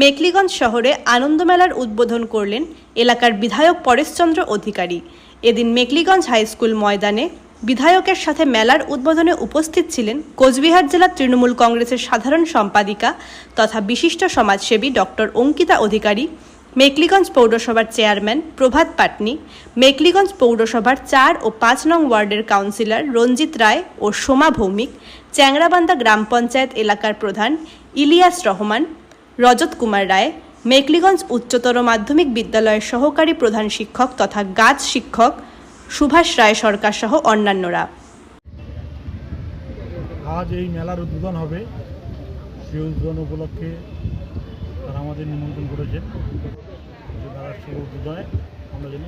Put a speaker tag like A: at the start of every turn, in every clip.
A: মেকলিগঞ্জ শহরে আনন্দমেলার উদ্বোধন করলেন এলাকার বিধায়ক পরেশচন্দ্র অধিকারী। এদিন মেকলিগঞ্জ হাই স্কুল ময়দানে বিধায়কের সাথে মেলার উদ্বোধনে উপস্থিত ছিলেন কোচবিহার জেলা তৃণমূল কংগ্রেসের সাধারণ সম্পাদিকা তথা বিশিষ্ট সমাজসেবী ডক্টর অঙ্কিতা অধিকারী, মেকলিগঞ্জ পৌরসভার চেয়ারম্যান প্রভাত পাটনি, মেকলিগঞ্জ পৌরসভার চার ও পাঁচ নং ওয়ার্ডের কাউন্সিলর রঞ্জিত রায় ও সোমা ভৌমিক চ্যাংরাবান্ধা গ্রাম পঞ্চায়েত এলাকার প্রধান ইলিয়াস রহমান রজত কুমার রায় মেকলিগঞ্জ উচ্চতর মাধ্যমিক বিদ্যালয়ের সহকারী প্রধান শিক্ষক তথা গাছ শিক্ষক সুভাষ রায় সরকার সহ অন্যান্যরা।
B: আজ এই মেলার উদ্বোধন হবে। সেই উদ্বোধন উপলক্ষে তারা আমাদের নিমন্ত্রণ করেছে। যে তারা উদ্বোধনে আমরা যেন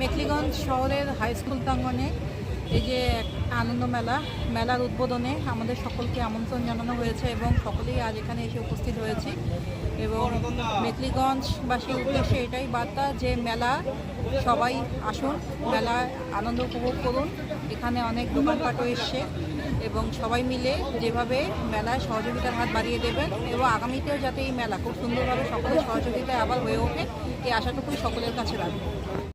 C: মেখলিগঞ্জ শহরের হাই স্কুল প্রাঙ্গণে এই যে আনন্দ মেলা, মেলার উদ্বোধনে আমাদের সকলকে আমন্ত্রণ জানানো হয়েছে এবং সকলেই আজ এখানে এসে উপস্থিত হয়েছি। এবং মেখলিগঞ্জবাসীর উদ্দেশ্যে এটাই বার্তা যে মেলা সবাই আসুন মেলায় আনন্দ উপভোগ করুন। এখানে অনেক দোকানপাটও এসছে এবং সবাই মিলে যেভাবে মেলায় সহযোগিতার হাত বাড়িয়ে দেবেন এবং আগামীতেও যাতে এই মেলা খুব সুন্দরভাবে সকলের সহযোগিতায় আবার হয়ে ওঠে, এই আশাটুকুই সকলের কাছে রাখব।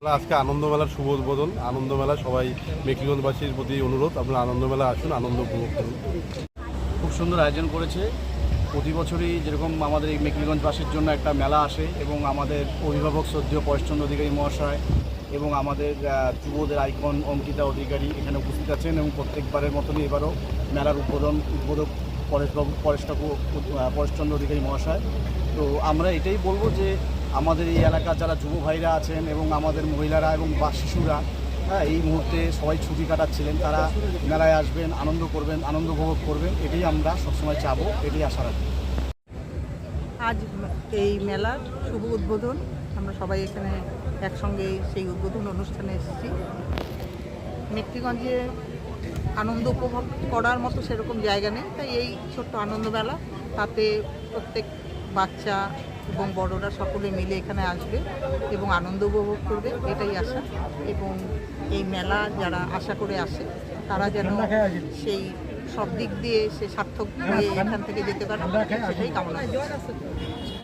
D: আজকে আনন্দমেলার শুভ উদ্বোধন। আনন্দমেলা সবাই মেকলিগঞ্জবাসীর প্রতি অনুরোধ, আপনারা আনন্দমেলা আসুন, আনন্দ উপভোগ করুন।
E: খুব সুন্দর আয়োজন করেছে। প্রতি বছরই যেরকম আমাদের এই মেকলিগঞ্জবাসীর জন্য একটা মেলা আসে এবং আমাদের অভিভাবক শ্রদ্ধেয় পরেশচন্দ্র অধিকারী মহাশয় এবং আমাদের যুবদের আইকন অঙ্কিতা অধিকারী এখানে উপস্থিত আছেন এবং প্রত্যেকবারের মতনই এবারও মেলার উদ্বোধন, উদ্বোধক পরেশবাবু পরেশবাবু পরেশচন্দ্র অধিকারী মহাশয়। তো আমরা এটাই বলব যে আমাদের এই এলাকার যারা যুব ভাইরা আছেন এবং আমাদের মহিলারা এবং বা শিশুরা হ্যাঁ এই মুহূর্তে সবাই ছুটি কাটাচ্ছিলেন। তারা মেলায় আসবেন, আনন্দ করবেন, আনন্দ উপভোগ করবেন। এটাই আমরা সবসময় চাবো, এটাই আশা রাখি
F: আজ এই মেলার শুভ উদ্বোধন। আমরা সবাই এখানে একসঙ্গে সেই উদ্বোধন অনুষ্ঠানে এসেছি। মেট্রিগঞ্জে আনন্দ উপভোগ করার মতো সেরকম জায়গা নেই, তাই এই ছোট্ট আনন্দ মেলা তাতে প্রত্যেক বাচ্চা এবং বড়রা সকলে মিলে এখানে আসবে এবং আনন্দ উপভোগ করবে, এটাই আশা এবং এই মেলা যারা আশা করে আসে, তারা যেন সেই সব দিক দিয়ে সে সার্থক হয়ে এখান থেকে যেতে পারে, সেটাই কামনা।